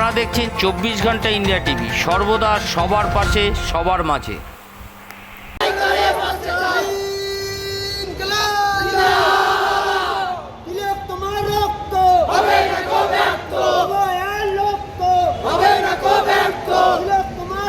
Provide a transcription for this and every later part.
আপনারা দেখছেন চব্বিশ ঘণ্টা ইন্ডিয়া টিভি। সর্বদা সবার পাশে, সবার মাঝে। হবে না কো ব্যক্ত ভয়ের রক্ত হবে না কো ব্যক্ত দিলে তোমার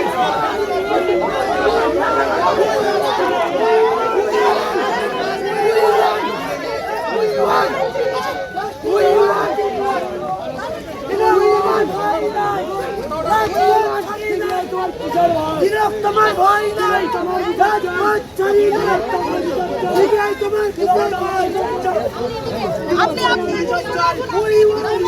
তোমার ভয় নাই রাজপথ ছাড়ি না সিবিআই তোমার বিচার চাই আপনি আপনি we want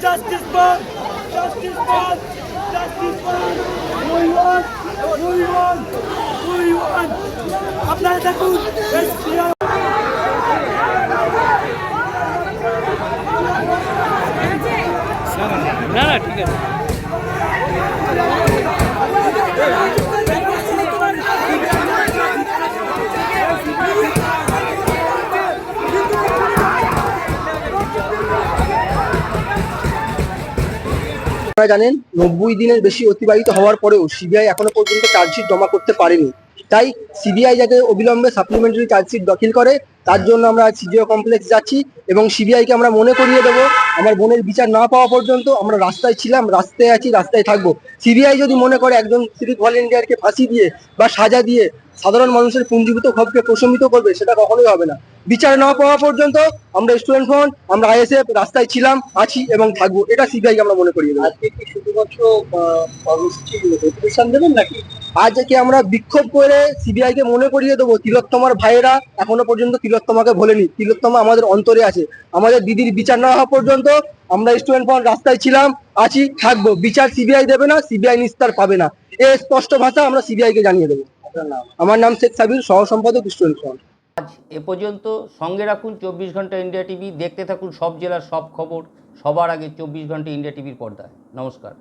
Justice for Justice for Justice for We want We want We want আপনারা দেখুন আপনারা জানেন, নব্বই দিনের বেশি অতিবাহিত হওয়ার পরেও সিবিআই এখনও পর্যন্ত চার্জশিট জমা করতে পারেনি। তাই সিবিআই যাতে অবিলম্বে সাপ্লিমেন্টারি চার্জশিট দাখিল করে তার জন্য আমরা সিজিও কমপ্লেক্স যাচ্ছি এবং সিবিআইকে আমরা মনে করিয়ে দেবো। আমার বোনের বিচার না পাওয়া পর্যন্ত আমরা রাস্তায় ছিলাম, রাস্তায় আছি, রাস্তায় থাকব। সিবিআই যদি মনে করে একজন সিভিক ভলেন্টিয়ারকে ফাঁসি দিয়ে বা সাজা দিয়ে সাধারণ মানুষের পুঞ্জীভূত ক্ষোভকে প্রশমিত করবে, সেটা কখনোই হবে না। বিচার না পাওয়া পর্যন্ত আমরা স্টুডেন্ট ফ্রন্ট আমরা আইএসএফ, রাস্তায় ছিলাম, আছি এবং থাকব। এটা সিবিআইকে আমরা মনে দেবো। আজকে কি শুধুমাত্র নাকি? আজকে আমরা বিক্ষোভ করে সিবিআই কে মনে করিয়ে দেবো? তিলোত্তমার ভাইয়েরা এখনও পর্যন্ত তিলোত্তমাকে ভোলেনি। তিলোত্তমা আমাদের অন্তরে আছে। আমাদের দিদির বিচার না হওয়া পর্যন্ত আমরা স্টুডেন্ট ফ্রন্ট রাস্তায় ছিলাম আছি থাকব। বিচার সিবিআই দেবে না সিবিআই নিস্তার পাবে না। এ স্পষ্ট ভাষা আমরা সিবিআই কে জানিয়ে দেবো। আমার নাম শেখ সাবির সহ সম্পাদক স্টুডেন্ট ফ্রন্ট আজ এ পর্যন্ত সঙ্গে রাখুন চব্বিশ ঘণ্টা ইন্ডিয়া টিভি। দেখতে থাকুন সব জেলার সব খবর। সবার আগে চব্বিশ ঘণ্টা ইন্ডিয়া টিভির পর্দায়। নমস্কার।